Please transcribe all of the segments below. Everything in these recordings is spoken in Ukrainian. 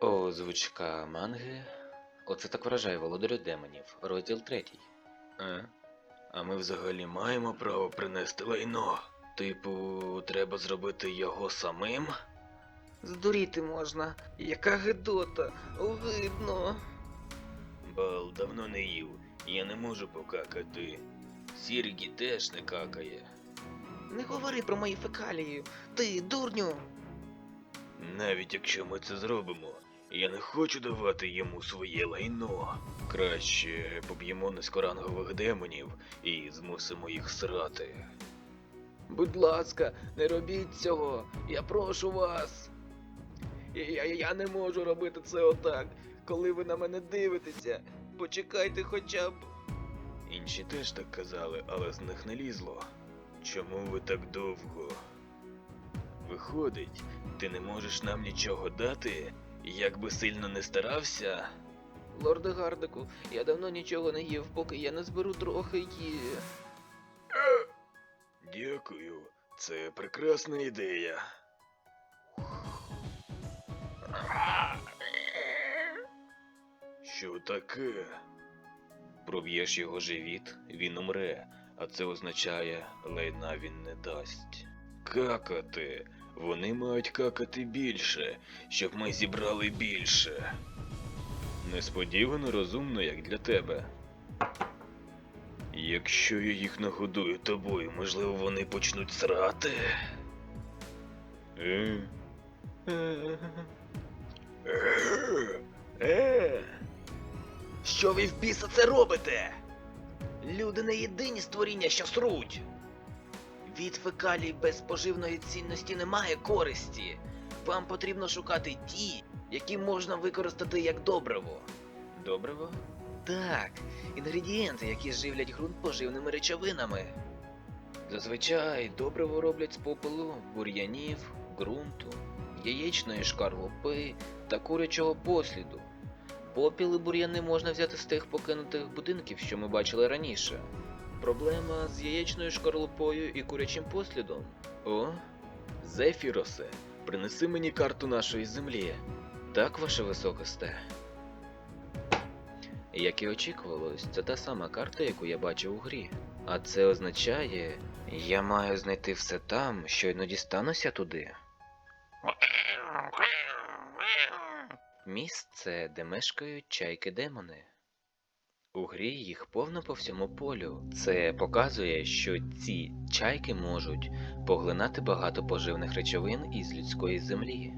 Озвучка манги. Оце так вражає володарю демонів. Розділ третій. А? А ми взагалі маємо право принести лайно. Типу, треба зробити його самим? Здуріти можна. Яка гидота. Видно. Бал давно не їв. Я не можу покакати. Сіргі теж не какає. Не говори про мої фекалії. Ти, дурню. Навіть якщо ми це зробимо, я не хочу давати йому своє лайно. Краще поб'ємо низькорангових демонів і змусимо їх срати. Будь ласка, не робіть цього. Я прошу вас. Я, я, я не можу робити це отак, коли ви на мене дивитеся. Почекайте хоча б. Інші теж так казали, але з них не лізло. Чому ви так довго? Виходить, ти не можеш нам нічого дати, як би сильно не старався. Лорде Гардику, я давно нічого не їв, поки я не зберу трохи ї. Дякую, це прекрасна ідея. Що таке? Проб'єш його живіт, він умре, а це означає, лайна він не дасть. Какати. Вони мають какати більше, щоб ми зібрали більше. Несподівано розумно, як для тебе. Якщо я їх нагодую тобою, можливо, вони почнуть срати. Е? Е? Е? Що ви в біса це робите? Люди не єдині створіння, що сруть. Від фекалій без поживної цінності немає користі. Вам потрібно шукати ті, які можна використати як добриво. Добриво? Так, інгредієнти, які живлять ґрунт поживними речовинами. Зазвичай добриво роблять з попелу, бур'янів, ґрунту, яєчної шкарлупи та курячого посліду. Попіл і бур'яни можна взяти з тих покинутих будинків, що ми бачили раніше. Проблема з яєчною шкарлупою і курячим послідом. О, Зефіросе, принеси мені карту нашої землі. Так, ваше високосте. Як і очікувалось, це та сама карта, яку я бачив у грі. А це означає, я маю знайти все там, щойно дістануся туди. Місце, де мешкають чайки-демони. У грі їх повно по всьому полю. Це показує, що ці чайки можуть поглинати багато поживних речовин із людської землі.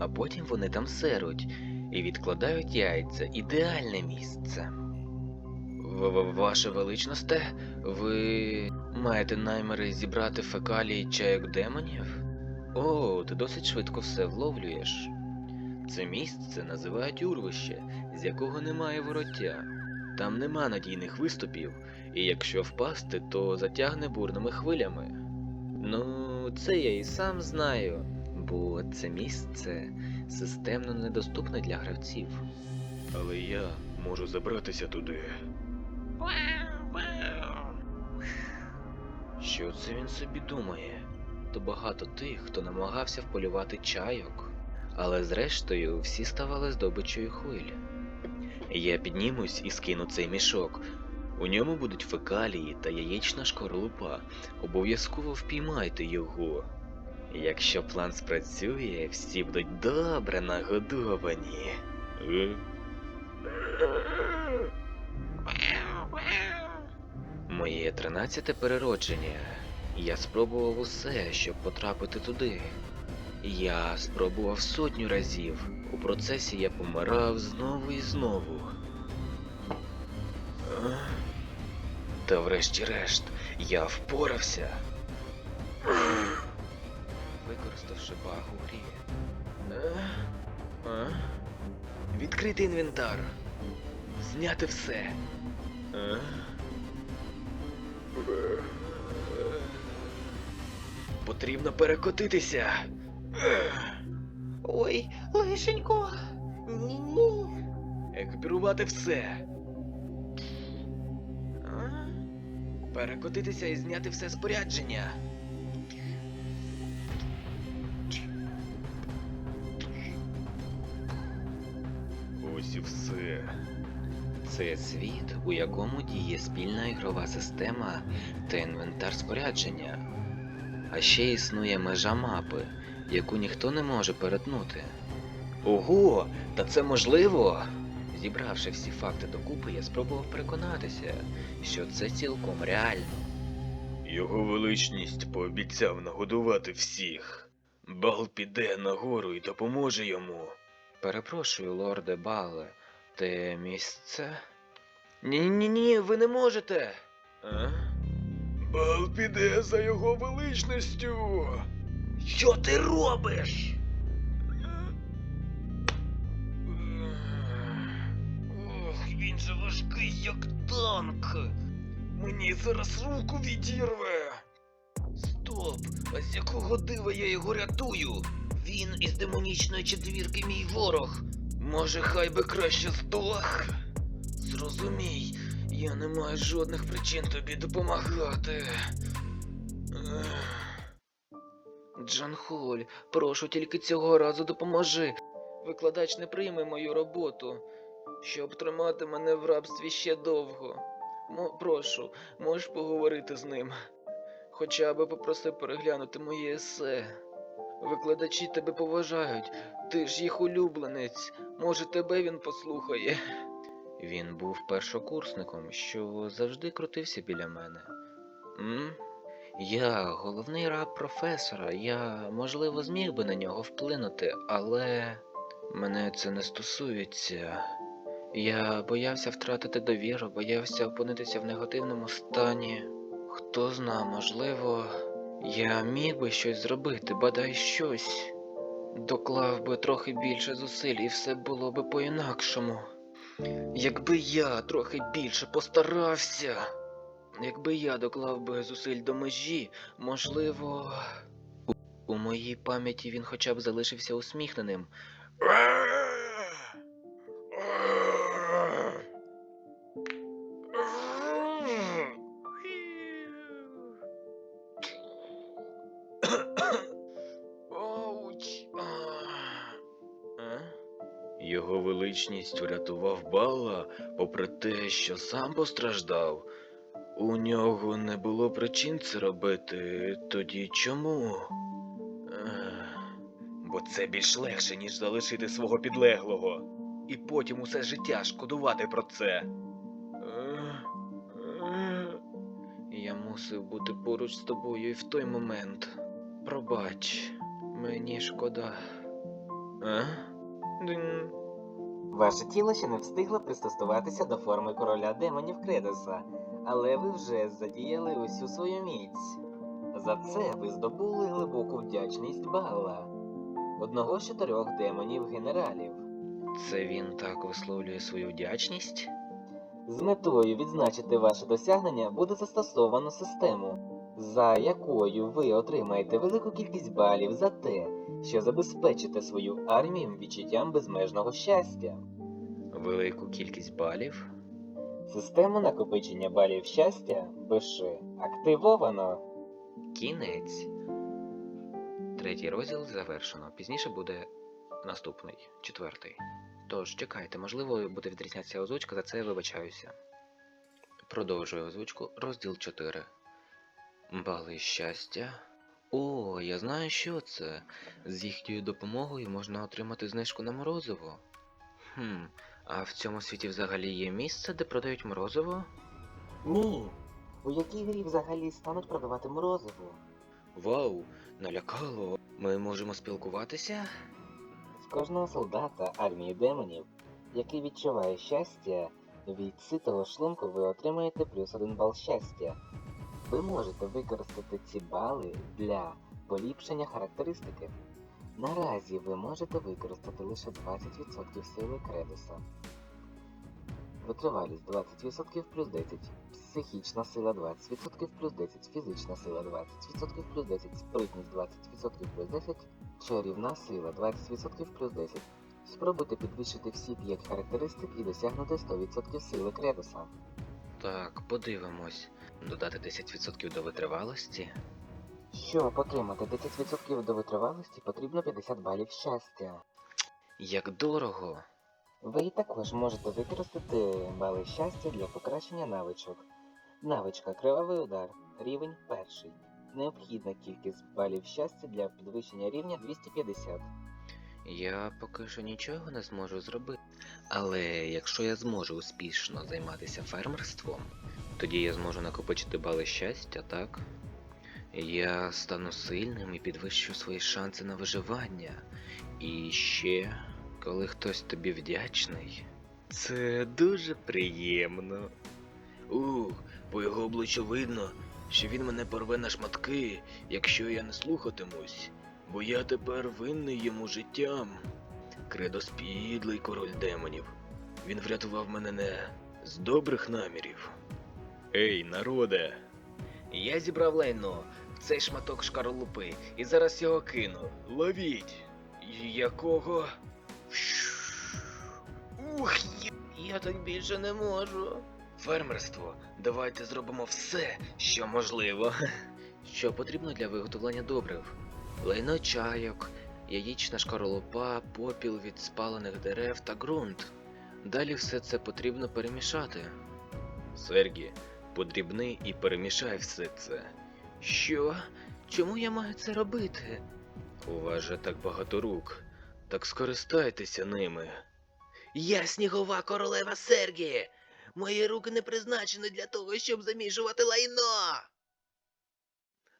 А потім вони там серуть і відкладають яйця. Ідеальне місце. В- Ваше величносте, ви маєте наміри зібрати фекалії чайок демонів? О, ти досить швидко все вловлюєш. Це місце називають урвище, з якого немає вороття. Там нема надійних виступів, і якщо впасти, то затягне бурними хвилями. Ну, це я і сам знаю, бо це місце системно недоступне для гравців. Але я можу забратися туди. Що це він собі думає? То багато тих, хто намагався вполювати чайок, але зрештою всі ставали здобичою хвиль. Я піднімусь і скину цей мішок. У ньому будуть фекалії та яєчна шкорлупа. Обов'язково впіймайте його. Якщо план спрацює, всі будуть добре нагодовані. Моє тринадцяте переродження. Я спробував усе, щоб потрапити туди. Я спробував сотню разів. У процесі я помирав знову і знову. Та врешті-решт, я впорався. Використавши баг грі. Відкрити інвентар. Зняти все. Потрібно перекотитися. Ой, лишенько. Ну. Ні. Екіпірувати все. Перекотитися і зняти все спорядження. Ось і все. Це світ, у якому діє спільна ігрова система та інвентар спорядження. А ще існує межа мапи яку ніхто не може перетнути. Ого, та це можливо! Зібравши всі факти докупи, я спробував переконатися, що це цілком реально. Його величність пообіцяв нагодувати всіх. Бал піде нагору і допоможе йому. Перепрошую, лорде Бале, те місце? Ні, ні, ні, ви не можете. А? Бал піде за його величністю. Що ти робиш? Ох, він же важкий, як танк. Мені зараз руку відірве. Стоп! А з якого дива я його рятую? Він із демонічної четвірки мій ворог. Може, хай би краще здох? Зрозумій, я не маю жодних причин тобі допомагати. Ех. Джан Холь, прошу тільки цього разу допоможи. Викладач не прийме мою роботу, щоб тримати мене в рабстві ще довго. Мо, прошу, можеш поговорити з ним. Хоча би попроси переглянути моє есе. Викладачі тебе поважають, ти ж їх улюбленець. Може, тебе він послухає. Він був першокурсником, що завжди крутився біля мене. М? Я головний раб професора, я, можливо, зміг би на нього вплинути, але мене це не стосується. Я боявся втратити довіру, боявся опинитися в негативному стані. Хто зна, можливо, я міг би щось зробити, бодай щось. Доклав би трохи більше зусиль, і все було би по-інакшому. Якби я трохи більше постарався, якби я доклав би зусиль до межі, можливо. У, моїй пам'яті він хоча б залишився усміхненим. Його величність врятував бала, попри те, що сам постраждав. У нього не було причин це робити. Тоді чому? Бо це більш легше, ніж залишити свого підлеглого. І потім усе життя шкодувати про це. Ех, ех. Я мусив бути поруч з тобою і в той момент. Пробач, мені шкода. А? Ваше тіло ще не встигло пристосуватися до форми короля демонів Кредоса, але ви вже задіяли усю свою міць. За це ви здобули глибоку вдячність Бала, одного з чотирьох демонів генералів. Це він так висловлює свою вдячність? З метою відзначити ваше досягнення буде застосовано систему, за якою ви отримаєте велику кількість балів за те, що забезпечите свою армію відчуттям безмежного щастя. Велику кількість балів? Систему накопичення балів щастя пиши активовано. Кінець. Третій розділ завершено. Пізніше буде наступний, четвертий. Тож чекайте, можливо, буде відрізнятися озвучка, за це я вибачаюся. Продовжую озвучку. Розділ 4. Бали щастя. О, я знаю, що це. З їхньою допомогою можна отримати знижку на морозиво. Хм, а в цьому світі взагалі є місце, де продають морозиво? Ні. У якій грі взагалі стануть продавати морозиво? Вау, налякало. Ми можемо спілкуватися? З кожного солдата армії демонів, який відчуває щастя, від ситого шлунку ви отримаєте плюс один бал щастя. Ви можете використати ці бали для поліпшення характеристики. Наразі ви можете використати лише 20% сили кредуса. Витривалість 20% плюс 10, психічна сила 20% плюс 10, фізична сила 20% плюс 10, спритність 20% плюс 10, чарівна сила 20% плюс 10. Спробуйте підвищити всі 5 характеристик і досягнути 100% сили кредуса. Так, подивимось. Додати 10% до витривалості. Щоб отримати 10% до витривалості, потрібно 50 балів щастя. Як дорого. Ви також можете використати бали щастя для покращення навичок. Навичка Кривавий удар. Рівень перший. Необхідна кількість балів щастя для підвищення рівня 250. Я поки що нічого не зможу зробити. Але якщо я зможу успішно займатися фермерством, тоді я зможу накопичити бали щастя, так? Я стану сильним і підвищу свої шанси на виживання. І ще, коли хтось тобі вдячний, це дуже приємно. Ух, по його обличчю видно, що він мене порве на шматки, якщо я не слухатимусь, бо я тепер винний йому життям. Кредос підлий король демонів. Він врятував мене не з добрих намірів. Ей, народе! Я зібрав лайно в цей шматок шкарлупи і зараз його кину. Ловіть! Якого? Ух, я, я так більше не можу. Фермерство, давайте зробимо все, що можливо. Що потрібно для виготовлення добрив? Лайно чайок, яєчна шкарлупа, попіл від спалених дерев та ґрунт. Далі все це потрібно перемішати. Сергі, подрібни і перемішай все це. Що? Чому я маю це робити? У вас же так багато рук. Так скористайтеся ними. Я снігова королева Сергі! Мої руки не призначені для того, щоб замішувати лайно.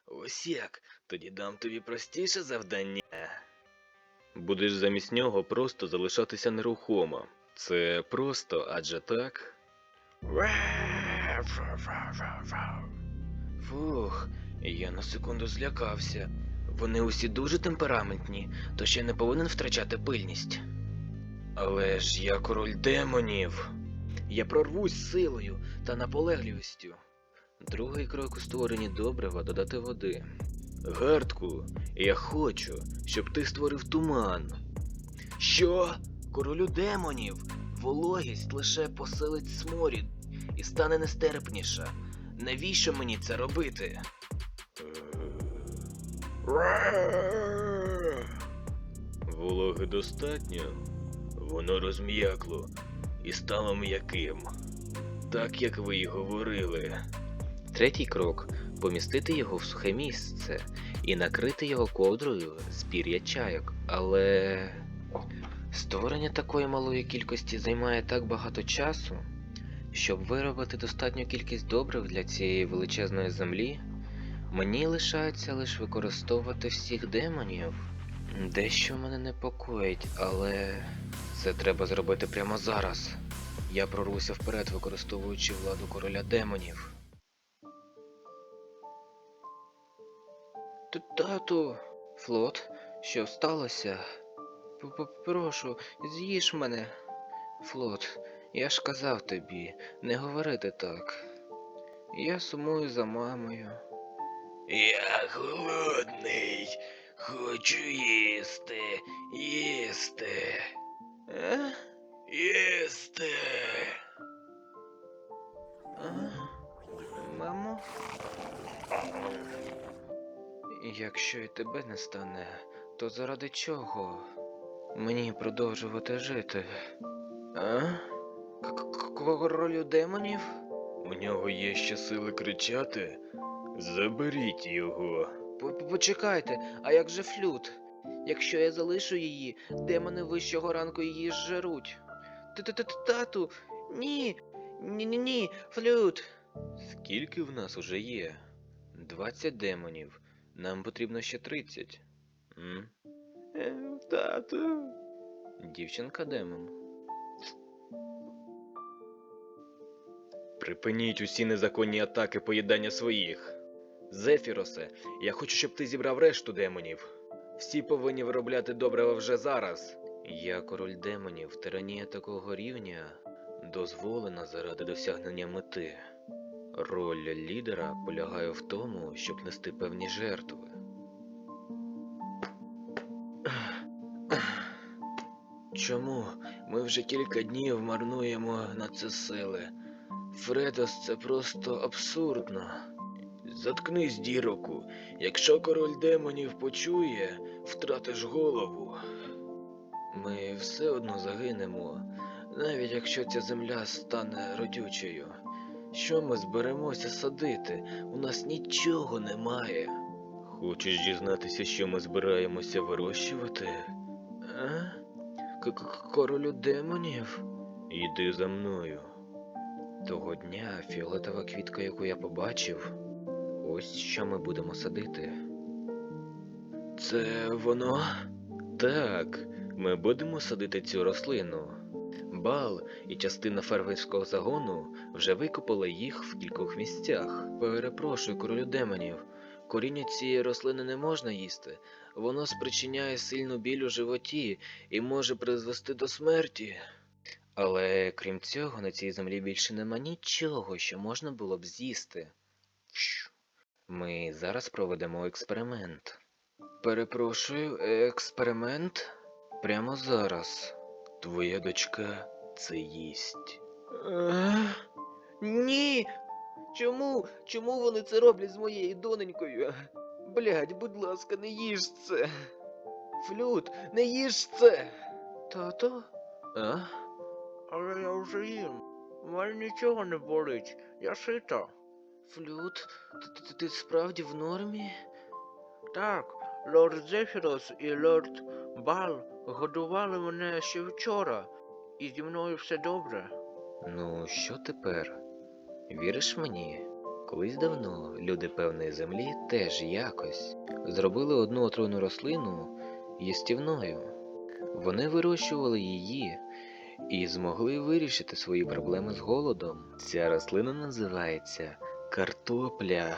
Ось як, тоді дам тобі простіше завдання. Будеш замість нього просто залишатися нерухомо. Це просто, адже так. Фух, я на секунду злякався. Вони усі дуже темпераментні, то ще не повинен втрачати пильність. Але ж я король демонів. Я прорвусь силою та наполегливістю. Другий крок у створенні добрива додати води. Гартку, я хочу, щоб ти створив туман. Що? Королю демонів? Вологість лише посилить сморід і стане нестерпніша. Навіщо мені це робити? Вологи достатньо. Воно розм'якло і стало м'яким. Так як ви й говорили. Третій крок помістити його в сухе місце і накрити його ковдрою з пір'я чайок. Але створення такої малої кількості займає так багато часу, щоб виробити достатню кількість добрив для цієї величезної землі. Мені лишається лише використовувати всіх демонів. Дещо мене непокоїть, але це треба зробити прямо зараз. Я прорвуся вперед, використовуючи владу короля демонів. Тату, флот, що сталося? Прошу, з'їж мене. Флот, я ж казав тобі, не говорити так. Я сумую за мамою. Я голодний. Хочу їсти, їсти. Е? Їсти. А? Мамо? Якщо і тебе не стане, то заради чого мені продовжувати жити? А? Королю демонів? У нього є ще сили кричати. Заберіть його. Почекайте, а як же флют? Якщо я залишу її, демони вищого ранку її зжеруть. Тату, ні. Ні, ні, ні, флют. Скільки в нас уже є? Двадцять демонів. Нам потрібно ще тридцять. Тату. Дівчинка демон. Припиніть усі незаконні атаки поїдання своїх. Зефіросе, я хочу, щоб ти зібрав решту демонів. Всі повинні виробляти добрива вже зараз. Я король демонів, тиранія такого рівня дозволена заради досягнення мети. Роль лідера полягає в тому, щоб нести певні жертви. Чому ми вже кілька днів марнуємо на це сили? Фредос, це просто абсурдно. Заткнись, діроку. Якщо король демонів почує, втратиш голову. Ми все одно загинемо, Навіть якщо ця земля стане родючою, що ми зберемося садити? У нас нічого немає. Хочеш дізнатися, що ми збираємося вирощувати? А? К- к- Королю демонів? Іди за мною. Того дня фіолетова квітка, яку я побачив, ось що ми будемо садити. Це воно? Так, ми будемо садити цю рослину. Бал і частина фермерського загону вже викопали їх в кількох місцях. Перепрошую, королю демонів. Коріння цієї рослини не можна їсти. Воно спричиняє сильну біль у животі і може призвести до смерті. Але крім цього, на цій землі більше нема нічого, що можна було б з'їсти. Ми зараз проведемо експеримент. Перепрошую, експеримент? Прямо зараз. Твоя дочка це їсть. Е? Ні. Чому? Чому вони це роблять з моєю доненькою? Блядь, будь ласка, не їж це. Флют, не їж це. Тато? А? Але я вже їм. У мене нічого не болить. Я сита. Флют, ти, ти, ти справді в нормі? Так, лорд Зефірос і лорд Бал годували мене ще вчора, і зі мною все добре. Ну, що тепер? Віриш мені? Колись давно люди певної землі теж якось зробили одну отруйну рослину їстівною. Вони вирощували її і змогли вирішити свої проблеми з голодом. Ця рослина називається картопля.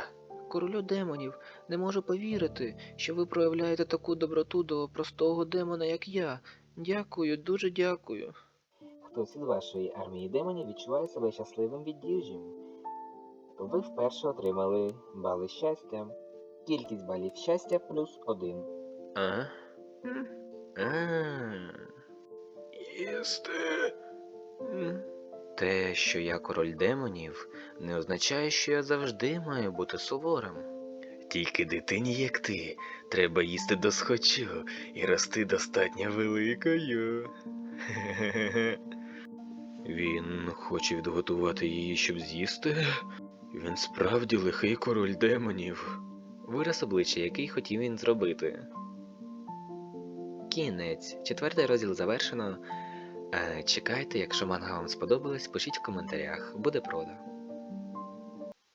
Королю демонів, не можу повірити, що ви проявляєте таку доброту до простого демона, як я. Дякую, дуже дякую. Хтось із вашої армії демонів відчуває себе щасливим від їжі. Ви вперше отримали бали щастя. Кількість балів щастя плюс один. А? А. Їсти. Те, що я король демонів, не означає, що я завжди маю бути суворим. Тільки дитині, як ти, треба їсти досхочу і рости достатньо великою. Він хоче відготувати її, щоб з'їсти. Він справді лихий король демонів. Вираз обличчя, який хотів він зробити. Кінець. Четвертий розділ завершено. Е, чекайте, якщо манга вам сподобалась, пишіть в коментарях. Буде прода.